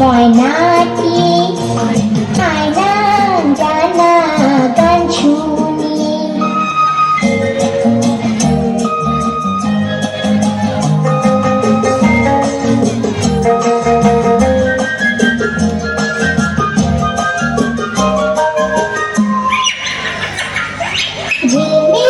ময়নাটি আয়না জানা গান শুনি ঝিমি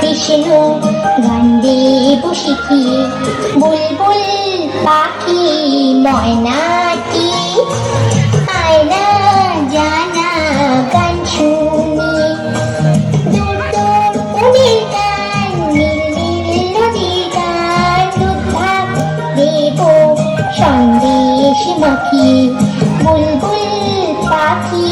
কৃষ্ণ গান বুলবুল পাখি ময়নাটি আয়না জানা গান শুনি দুটো উড়ির গান নীল নদীর গান দুধাক দেব সন্দেশ মাখি বুলবুল পাখি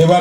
এবার